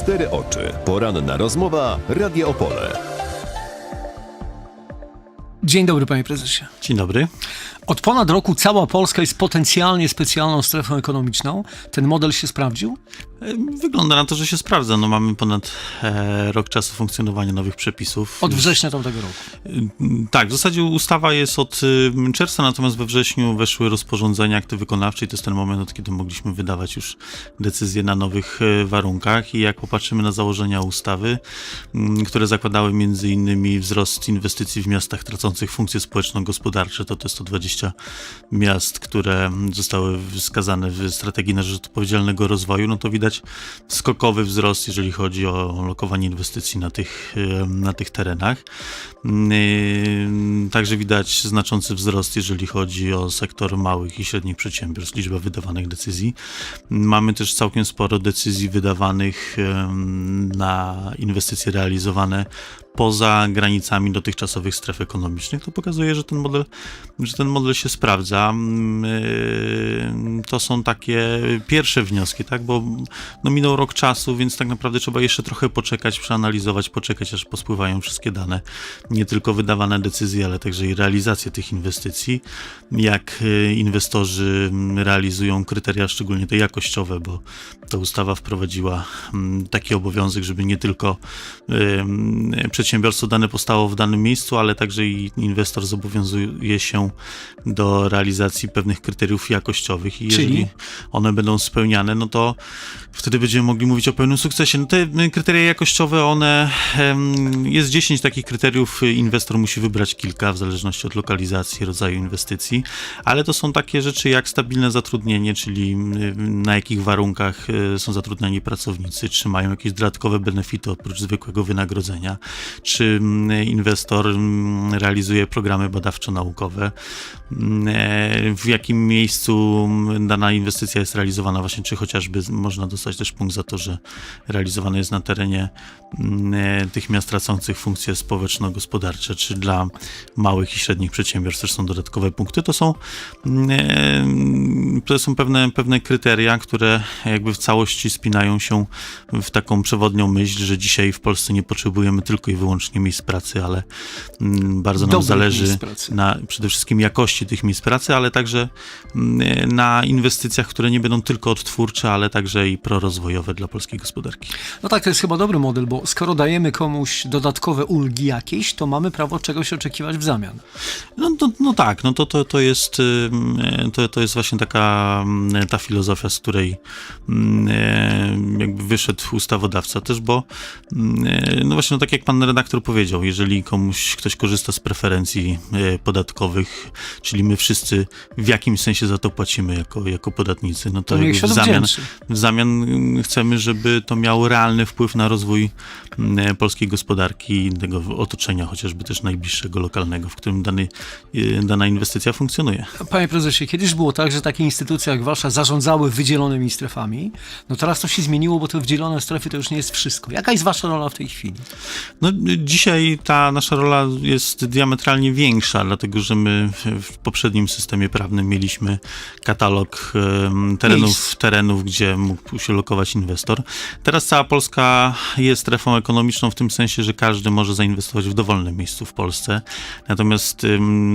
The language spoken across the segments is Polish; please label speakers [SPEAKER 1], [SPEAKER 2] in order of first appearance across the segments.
[SPEAKER 1] cztery oczy. Poranna rozmowa Radio Opole.
[SPEAKER 2] Dzień dobry, panie prezesie.
[SPEAKER 3] Dzień dobry.
[SPEAKER 2] Od ponad roku cała Polska jest potencjalnie specjalną strefą ekonomiczną. Ten model się sprawdził?
[SPEAKER 3] Wygląda na to, że się sprawdza. No, mamy ponad e, rok czasu funkcjonowania nowych przepisów.
[SPEAKER 2] Od września tamtego roku.
[SPEAKER 3] Tak, w zasadzie ustawa jest od czerwca, natomiast we wrześniu weszły rozporządzenia akty wykonawczej. To jest ten moment, od kiedy mogliśmy wydawać już decyzje na nowych e, warunkach. I jak popatrzymy na założenia ustawy, mm, które zakładały między innymi wzrost inwestycji w miastach tracących funkcje społeczno-gospodarcze, to to jest 120. 20 miast, które zostały wskazane w strategii na rzecz odpowiedzialnego rozwoju, no to widać skokowy wzrost, jeżeli chodzi o lokowanie inwestycji na tych, na tych terenach. Mm, y, także widać znaczący wzrost, jeżeli chodzi o sektor małych i średnich przedsiębiorstw, liczba wydawanych decyzji. Mamy też całkiem sporo decyzji wydawanych na inwestycje realizowane poza granicami dotychczasowych stref ekonomicznych. To pokazuje, że ten model, że ten model się sprawdza. Mm, yy, To są takie pierwsze wnioski, tak? Bo no minął rok czasu, więc tak naprawdę trzeba jeszcze trochę poczekać, przeanalizować, poczekać, aż pospływają wszystkie dane. Nie tylko wydawane decyzje, ale także i realizację tych inwestycji. Jak y, inwestorzy mm, realizują kryteria, szczególnie te jakościowe, bo ta ustawa wprowadziła mm, taki obowiązek, żeby nie tylko ym, przedsiębiorstwo dane powstało w danym miejscu, ale także i inwestor zobowiązuje się do realizacji pewnych kryteriów jakościowych i
[SPEAKER 2] Czyli?
[SPEAKER 3] jeżeli one będą spełniane, no to wtedy będziemy mogli mówić o pełnym sukcesie. No te kryteria jakościowe, one jest 10 takich kryteriów, inwestor musi wybrać kilka w zależności od lokalizacji, rodzaju inwestycji, ale to są takie rzeczy jak stabilne zatrudnienie, czyli na jakich warunkach y, są zatrudniani pracownicy, czy mają jakieś dodatkowe benefity oprócz zwykłego wynagrodzenia, czy mm, inwestor mm, realizuje programy badawczo-naukowe, mm, e, w jakim miejscu dana inwestycja jest realizowana, właśnie czy chociażby można dostać też punkt za to, że realizowane jest na terenie e, tych miast tracących funkcje społeczno-gospodarcze, czy dla małych i średnich przedsiębiorstw też są dodatkowe punkty. To są, e, to są pewne, pewne kryteria, które jakby w całości spinają się w taką przewodnią myśl, że dzisiaj w Polsce nie potrzebujemy tylko i wyłącznie miejsc pracy, ale mm, bardzo nam
[SPEAKER 2] Dobrych
[SPEAKER 3] zależy na przede wszystkim jakości tych miejsc pracy, ale także mm, na inwestycjach, które nie będą tylko odtwórcze, ale także i prorozwojowe dla polskiej gospodarki.
[SPEAKER 2] No tak, to jest chyba dobry model, bo skoro dajemy komuś dodatkowe ulgi jakieś, to mamy prawo czegoś oczekiwać w zamian.
[SPEAKER 3] No, no, no tak, no to, to, to, jest, e, to, to jest właśnie taka mm, ta filozofia, z której e, jakby wyszedł ustawodawca też, bo e, no właśnie no tak jak pan redaktor powiedział, jeżeli komuś ktoś korzysta z preferencji e, podatkowych, czyli my wszyscy w jakimś sensie za to płacimy jako, jako podatnicy, no to,
[SPEAKER 2] To
[SPEAKER 3] w zamian, w zamian chcemy, żeby to miało realny wpływ na rozwój mm, polskiej gospodarki i tego otoczenia, chociażby też najbliższego, lokalnego, w którym dany, y, dana inwestycja funkcjonuje.
[SPEAKER 2] Panie prezesie, kiedyś było tak, że takie instytucje jak wasza zarządzały wydzielonymi strefami. No teraz to się zmieniło, bo te wydzielone strefy to już nie jest wszystko. Jaka jest wasza rola w tej chwili?
[SPEAKER 3] No, dzisiaj ta nasza rola jest diametralnie większa, dlatego że my w, poprzednim systemie prawnym mieliśmy katalog terenów, terenów, gdzie mógł się lokować inwestor. Teraz cała Polska jest strefą ekonomiczną w tym sensie, że każdy może zainwestować w dowolnym miejscu w Polsce. Natomiast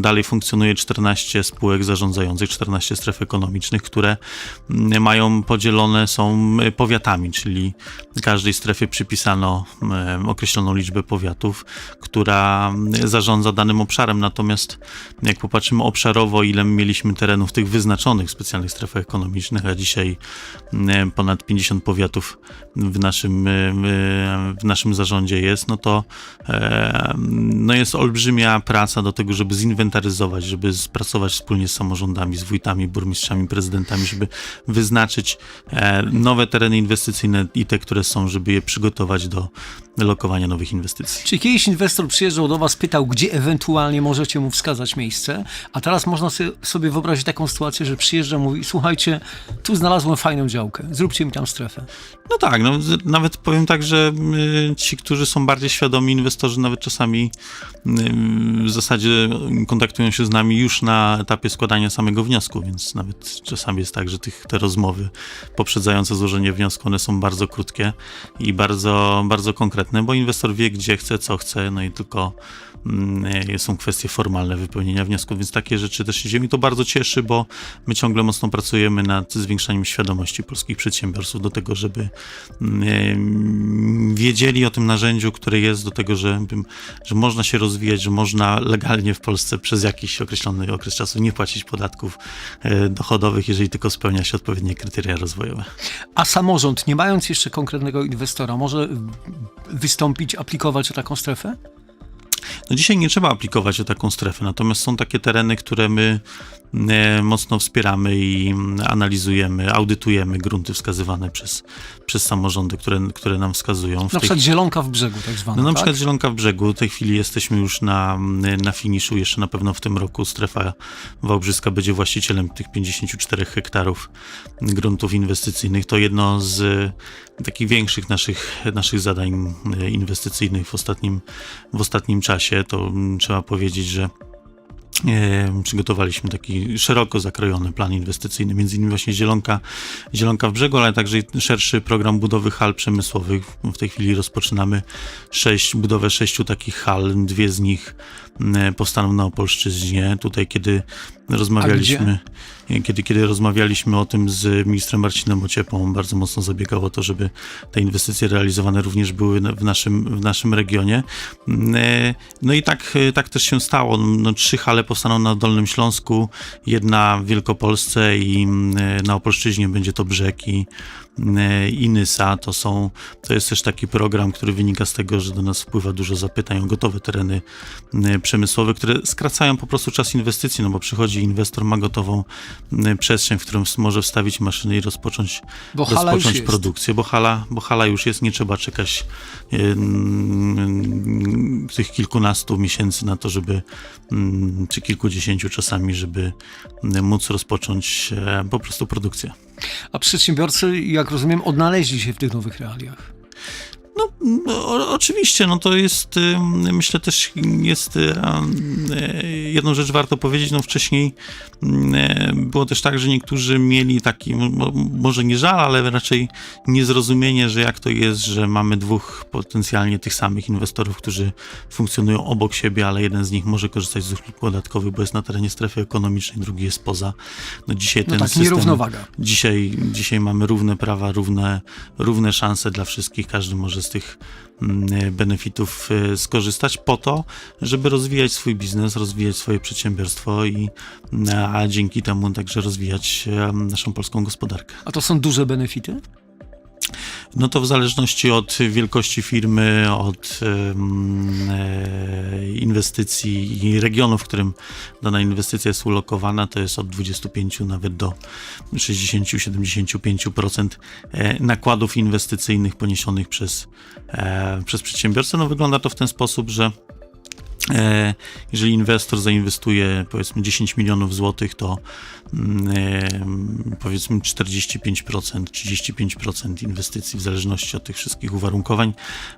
[SPEAKER 3] dalej funkcjonuje 14 spółek zarządzających, 14 stref ekonomicznych, które mm, mają podzielone są y, powiatami, czyli każdej strefie przypisano określoną liczbę powiatów, która mm, zarządza danym obszarem. Natomiast jak popatrzymy obszarowo, ile mieliśmy terenów tych wyznaczonych w specjalnych strefach ekonomicznych, a dzisiaj mm, ponad 50 powiatów w naszym, y, w naszym zarządzie jest, no to e, no jest olbrzymia praca do tego, żeby zinwentaryzować, żeby pracować wspólnie z samorządami, z wójtami, burmistrzami, prezydentami, żeby wyznaczyć e, nowe tereny inwestycyjne i te, które są, żeby je przygotować do lokowania nowych inwestycji. Inwestycji.
[SPEAKER 2] Czyli kiedyś inwestor przyjeżdżał do Was, pytał, gdzie ewentualnie możecie mu wskazać miejsce, a teraz można sobie- wyobrazić taką sytuację, że przyjeżdża i mówi, słuchajcie, tu znalazłem fajną działkę, zróbcie mi tam strefę.
[SPEAKER 3] No tak, no, nawet powiem tak, że y, ci, którzy są bardziej świadomi inwestorzy, nawet czasami y, w zasadzie kontaktują się z nami już na etapie składania samego wniosku, więc nawet czasami jest tak, że tych, te rozmowy poprzedzające złożenie wniosku, one są bardzo krótkie i bardzo, bardzo konkretne, bo inwestor wie, gdzie chce, co chce, no i tylko mm, są kwestie formalne wypełnienia wniosku, więc takie rzeczy też się dzieją i to bardzo cieszy, bo my ciągle mocno pracujemy nad zwiększaniem świadomości polskich przedsiębiorców do tego, żeby mm, wiedzieli o tym narzędziu, które jest do tego, że, że można się rozwijać, że można legalnie w Polsce przez jakiś określony okres czasu nie płacić podatków e, dochodowych, jeżeli tylko spełnia się odpowiednie kryteria rozwojowe.
[SPEAKER 2] A samorząd, nie mając jeszcze konkretnego inwestora, może wystąpić, aplikować o taką strefę?
[SPEAKER 3] No dzisiaj nie trzeba aplikować o taką strefę, natomiast są takie tereny, które my e, mocno wspieramy i mm, analizujemy, audytujemy grunty wskazywane przez, przez samorządy, które, które nam wskazują. W
[SPEAKER 2] Na
[SPEAKER 3] tej
[SPEAKER 2] przykład zielonka w brzegu tak zwana,
[SPEAKER 3] No na
[SPEAKER 2] tak?
[SPEAKER 3] przykład Zielonka w brzegu. W tej chwili jesteśmy już na, na finiszu. Jeszcze na pewno w tym roku strefa wałbrzyska będzie właścicielem tych 54 hektarów gruntów inwestycyjnych. To jedno z e, takich większych naszych, naszych zadań e, inwestycyjnych w ostatnim, w ostatnim czasie. To mm, trzeba powiedzieć, że przygotowaliśmy taki szeroko zakrojony plan inwestycyjny, między innymi właśnie Zielonka, Zielonka w brzegu, ale także szerszy program budowy hal przemysłowych. W tej chwili rozpoczynamy sześć, budowę sześciu takich hal, dwie z nich e, powstaną na Opolszczyźnie. Tutaj kiedy rozmawialiśmy, kiedy, kiedy rozmawialiśmy o tym z ministrem Marcinem Ociepą, bardzo mocno zabiegał o to, żeby te inwestycje realizowane również były w naszym, w naszym regionie. E, No i tak, e, tak też się stało. No, trzy hale powstaną na Dolnym Śląsku, jedna w Wielkopolsce i mm, e, na Opolszczyźnie będzie to Brzeg e, i Nysa. To, są, to jest też taki program, który wynika z tego, że do nas wpływa dużo zapytań o gotowe tereny e, przemysłowe, które skracają po prostu czas inwestycji, no bo przychodzi inwestor, ma gotową e, przestrzeń, w którą może wstawić maszyny i rozpocząć,
[SPEAKER 2] Bo
[SPEAKER 3] rozpocząć produkcję, bo hala, bo hala już jest, nie trzeba czekać mm, tych kilkunastu miesięcy na to, żeby, czy kilkudziesięciu czasami, żeby móc rozpocząć po prostu produkcję.
[SPEAKER 2] A przedsiębiorcy, jak rozumiem, odnaleźli się w tych nowych realiach.
[SPEAKER 3] No, no, o, oczywiście, no to jest, myślę też jest y, y, jedną rzecz warto powiedzieć, no wcześniej y, było też tak, że niektórzy mieli taki, mo- może nie żal, ale raczej niezrozumienie, że jak to jest, że mamy dwóch potencjalnie tych samych inwestorów, którzy funkcjonują obok siebie, ale jeden z nich może korzystać z usług podatkowych, bo jest na terenie strefy ekonomicznej, drugi jest poza. No dzisiaj
[SPEAKER 2] No
[SPEAKER 3] ten
[SPEAKER 2] tak,
[SPEAKER 3] system...
[SPEAKER 2] nierównowaga.
[SPEAKER 3] Dzisiaj, dzisiaj mamy równe prawa, równe, równe szanse dla wszystkich. Każdy może z tych mm, benefitów e, skorzystać po to, żeby rozwijać swój biznes, rozwijać swoje przedsiębiorstwo i mm, a dzięki temu także rozwijać e, naszą polską gospodarkę.
[SPEAKER 2] A to są duże benefity?
[SPEAKER 3] No to w zależności od wielkości firmy, od e, inwestycji i regionu, w którym dana inwestycja jest ulokowana, to jest od 25 nawet do 60-75% e, nakładów inwestycyjnych poniesionych przez, e, przez przedsiębiorcę. No wygląda to w ten sposób, że Jeżeli inwestor zainwestuje powiedzmy 10 milionów złotych, to mm, e, powiedzmy 45%, 35% inwestycji w zależności od tych wszystkich uwarunkowań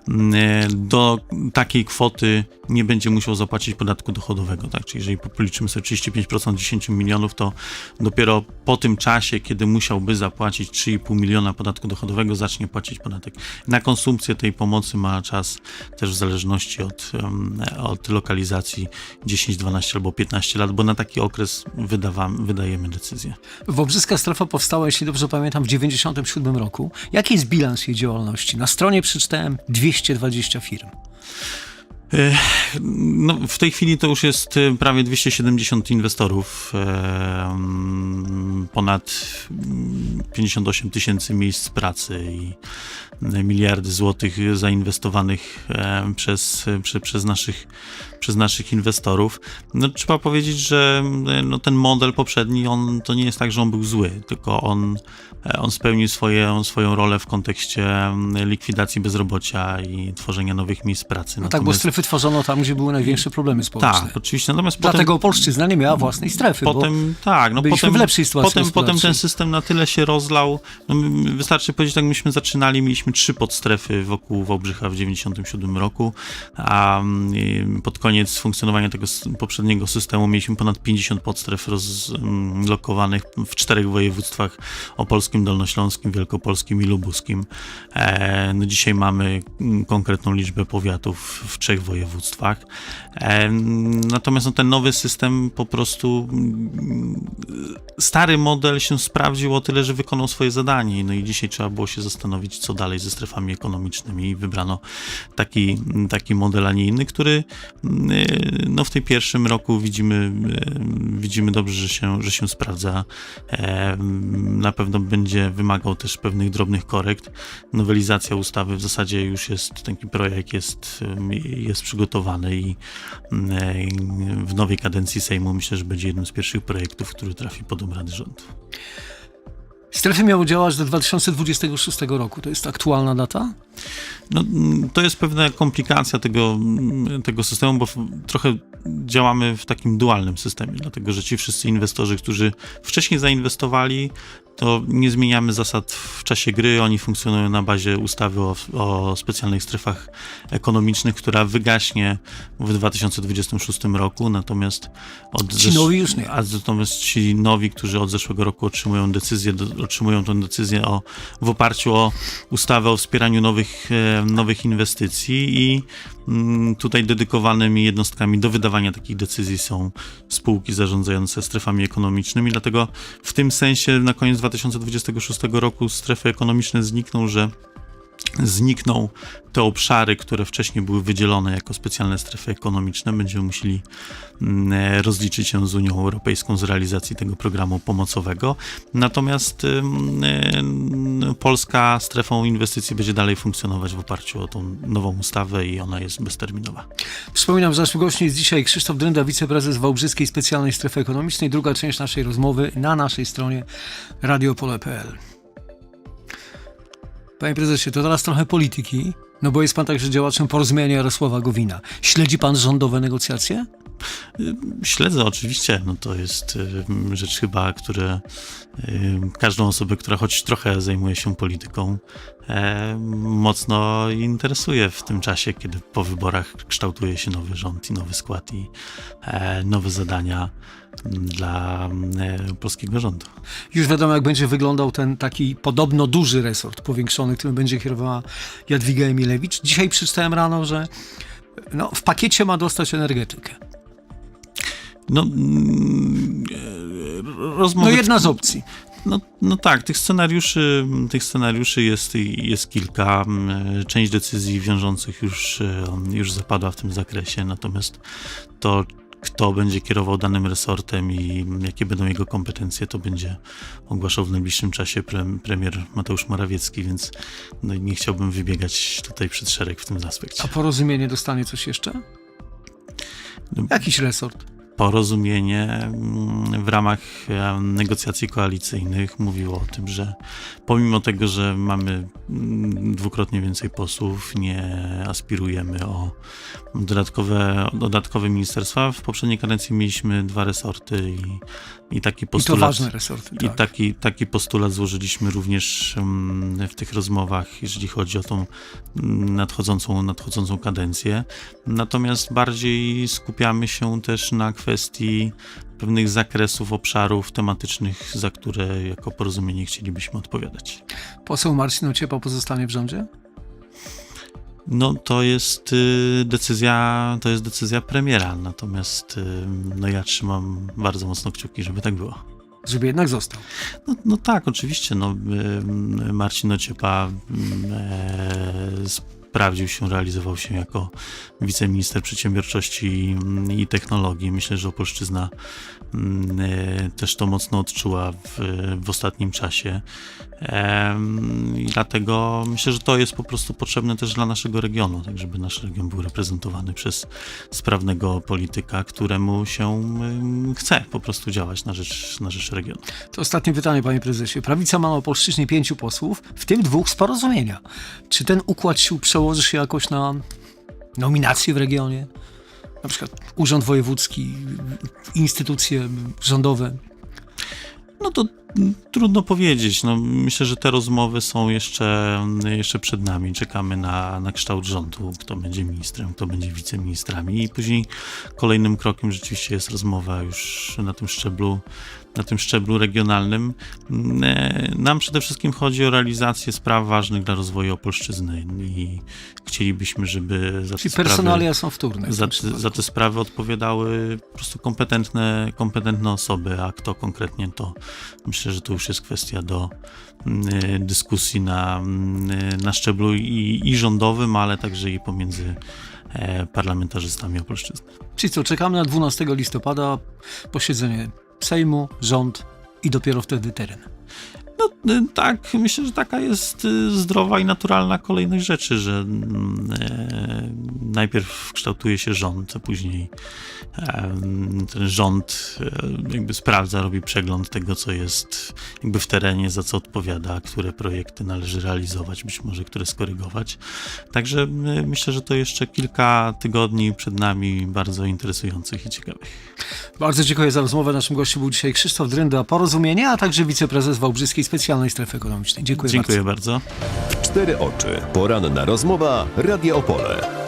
[SPEAKER 3] mm, e, do takiej kwoty nie będzie musiał zapłacić podatku dochodowego. Tak? Czyli jeżeli policzymy sobie 35% 10 milionów, to dopiero po tym czasie, kiedy musiałby zapłacić 3,5 miliona podatku dochodowego, zacznie płacić podatek. Na konsumpcję tej pomocy ma czas też w zależności od, od lokalizacji 10, 12 albo 15 lat, bo na taki okres wydawamy, wydajemy decyzję.
[SPEAKER 2] Wobrzyska strefa powstała, jeśli dobrze pamiętam, w 1997 roku. Jaki jest bilans jej działalności? Na stronie przeczytałem 220 firm.
[SPEAKER 3] No, w tej chwili to już jest e, prawie 270 inwestorów, ponad mm, 58 tysięcy miejsc pracy i miliardy złotych zainwestowanych e, przez, prze, przez, naszych, przez naszych inwestorów. No, trzeba powiedzieć, że e, no, ten model poprzedni, on, to nie jest tak, że on był zły, tylko on, e, on spełnił swoje, swoją rolę w kontekście mm, likwidacji bezrobocia i tworzenia nowych miejsc pracy.
[SPEAKER 2] No tak, bo strefy tworzono tam, gdzie były największe problemy społeczne.
[SPEAKER 3] tak, oczywiście. Natomiast potem,
[SPEAKER 2] Dlatego Polszczyzna nie miała własnej strefy,
[SPEAKER 3] Potem, tak, no
[SPEAKER 2] byliśmy
[SPEAKER 3] potem,
[SPEAKER 2] w lepszej sytuacji
[SPEAKER 3] potem, potem ten system na tyle się rozlał. No, wystarczy powiedzieć, tak myśmy zaczynali, mieliśmy trzy podstrefy wokół Wałbrzycha w 97 roku, a mm, pod koniec funkcjonowania tego poprzedniego systemu mieliśmy ponad 50 podstref rozlokowanych w czterech województwach opolskim, dolnośląskim, wielkopolskim i lubuskim. E, no dzisiaj mamy mm, konkretną liczbę powiatów w trzech województwach. E, natomiast no, ten nowy system po prostu mm, stary model się sprawdził o tyle, że wykonał swoje zadanie. No i dzisiaj trzeba było się zastanowić, co dalej ze strefami ekonomicznymi i wybrano taki, taki model, a nie inny, który mm, no, w tym pierwszym roku widzimy, e, widzimy dobrze, że się, że się sprawdza. E, Na pewno będzie wymagał też pewnych drobnych korekt. Nowelizacja ustawy w zasadzie już jest, taki projekt jest, jest przygotowany i w nowej kadencji Sejmu myślę, że będzie jednym z pierwszych projektów, który trafi pod obrady rządu.
[SPEAKER 2] Strefy miały działać do 2026 roku. To jest aktualna data?
[SPEAKER 3] No, mm, to jest pewna komplikacja tego, mm, tego systemu, bo trochę działamy w takim dualnym systemie, dlatego że ci wszyscy inwestorzy, którzy wcześniej zainwestowali, to nie zmieniamy zasad w czasie gry. Oni funkcjonują na bazie ustawy o, o specjalnych strefach ekonomicznych, która wygaśnie w 2026 roku. Natomiast od
[SPEAKER 2] Ci nowi już nie.
[SPEAKER 3] A natomiast ci nowi, którzy od zeszłego roku otrzymują decyzję, do, otrzymują tę decyzję o, w oparciu o ustawę o wspieraniu nowych, e, nowych inwestycji i mm, tutaj dedykowanymi jednostkami do wydawania takich decyzji są spółki zarządzające strefami ekonomicznymi, dlatego w tym sensie na koniec 2026 roku strefy ekonomiczne znikną, że znikną te obszary, które wcześniej były wydzielone jako specjalne strefy ekonomiczne. Będziemy musieli mm, e, rozliczyć się z Unią Europejską z realizacji tego programu pomocowego. Natomiast e, polska strefą inwestycji będzie dalej funkcjonować w oparciu o tą nową ustawę i ona jest bezterminowa.
[SPEAKER 2] Przypominam, że naszym gościem jest dzisiaj Krzysztof Drenda, wiceprezes Wałbrzyskiej Specjalnej Strefy Ekonomicznej. Druga część naszej rozmowy na naszej stronie radiopole.pl. Panie prezesie, to teraz trochę polityki, no bo jest pan także działaczem porozumienia Jarosława Gowina. Śledzi pan rządowe negocjacje?
[SPEAKER 3] Śledzę oczywiście, no to jest y, rzecz chyba, która y, każdą osobę, która choć trochę zajmuje się polityką, e, mocno interesuje w tym czasie, kiedy po wyborach kształtuje się nowy rząd i nowy skład i e, nowe zadania dla e, polskiego rządu.
[SPEAKER 2] Już wiadomo, jak będzie wyglądał ten taki podobno duży resort powiększony, którym będzie kierowała Jadwiga Emilewicz. Dzisiaj przeczytałem rano, że no, w pakiecie ma dostać energetykę.
[SPEAKER 3] No, mm, e,
[SPEAKER 2] No
[SPEAKER 3] rozmowy...
[SPEAKER 2] jedna z opcji.
[SPEAKER 3] No, no tak, tych scenariuszy, tych scenariuszy jest, jest kilka. Mm, Część decyzji wiążących już, e, już zapadła w tym zakresie, natomiast to, kto będzie kierował danym resortem i jakie będą jego kompetencje, to będzie ogłaszał w najbliższym czasie pre, premier Mateusz Morawiecki, więc no, nie chciałbym wybiegać tutaj przed szereg w tym aspekcie.
[SPEAKER 2] A porozumienie dostanie coś jeszcze?
[SPEAKER 3] No.
[SPEAKER 2] Jakiś resort.
[SPEAKER 3] Porozumienie mm, w ramach e, negocjacji koalicyjnych mówiło o tym, że pomimo tego, że mamy mm, dwukrotnie więcej posłów, nie aspirujemy o dodatkowe, dodatkowe ministerstwa. W poprzedniej kadencji mieliśmy dwa resorty i, i taki
[SPEAKER 2] I to
[SPEAKER 3] postulat.
[SPEAKER 2] ważne resorty.
[SPEAKER 3] I
[SPEAKER 2] Tak.
[SPEAKER 3] taki, taki postulat złożyliśmy również mm, w tych rozmowach, jeżeli chodzi o tą nadchodzącą, nadchodzącą kadencję. Natomiast bardziej skupiamy się też na kwestii pewnych zakresów, obszarów tematycznych, za które jako porozumienie chcielibyśmy odpowiadać.
[SPEAKER 2] Poseł Marcin Ociepa pozostanie w rządzie?
[SPEAKER 3] No to jest y, decyzja, to jest decyzja premiera, natomiast y, no ja trzymam bardzo mocno kciuki, żeby tak było.
[SPEAKER 2] Żeby jednak został.
[SPEAKER 3] No, no tak, oczywiście. No, y, Marcin Ociepa z sprawdził się, realizował się jako wiceminister przedsiębiorczości i, technologii. Myślę, że Opolszczyzna mm, e, też to mocno odczuła w, w ostatnim czasie. I dlatego myślę, że to jest po prostu potrzebne też dla naszego regionu, tak żeby nasz region był reprezentowany przez sprawnego polityka, któremu się em, chce po prostu działać na rzecz, na rzecz regionu.
[SPEAKER 2] To ostatnie pytanie, panie prezesie. Prawica ma na Opolszczyźnie pięciu posłów, w tym dwóch z porozumienia. Czy ten układ sił przełoży się jakoś na nominacje w regionie? Na przykład urząd wojewódzki, instytucje rządowe.
[SPEAKER 3] No to trudno powiedzieć. No, myślę, że te rozmowy są jeszcze, jeszcze przed nami. Czekamy na, na kształt rządu, kto będzie ministrem, kto będzie wiceministrami i później kolejnym krokiem rzeczywiście jest rozmowa już na tym szczeblu, na tym szczeblu regionalnym. E, Nam przede wszystkim chodzi o realizację spraw ważnych dla rozwoju Opolszczyzny i chcielibyśmy, żeby za te
[SPEAKER 2] Czyli
[SPEAKER 3] sprawy...
[SPEAKER 2] personalia są wtórne.
[SPEAKER 3] Za,
[SPEAKER 2] przypadku.
[SPEAKER 3] za te sprawy odpowiadały po prostu kompetentne, kompetentne osoby, a kto konkretnie to myślę, że to już jest kwestia do mm, dyskusji na, mm, na szczeblu i, i rządowym, ale także i pomiędzy e, parlamentarzystami Opolszczyzny.
[SPEAKER 2] Czyli co, czekamy na 12 listopada, posiedzenie Sejmu, rząd i dopiero wtedy teren.
[SPEAKER 3] No y, tak, myślę, że taka jest y, zdrowa i naturalna kolejność rzeczy, że mm, e, najpierw kształtuje się rząd, a później ten rząd jakby sprawdza, robi przegląd tego, co jest jakby w terenie, za co odpowiada, które projekty należy realizować, być może które skorygować. Także y, myślę, że to jeszcze kilka tygodni przed nami bardzo interesujących i ciekawych.
[SPEAKER 2] Bardzo dziękuję za rozmowę. Naszym gościem był dzisiaj Krzysztof Drynda, Porozumienie, a także wiceprezes Wałbrzyskiej Specjalnej Strefy Ekonomicznej. Dziękuję,
[SPEAKER 3] Dziękuję
[SPEAKER 2] bardzo.
[SPEAKER 3] bardzo.
[SPEAKER 1] Cztery oczy. Poranna rozmowa. Radio Opole.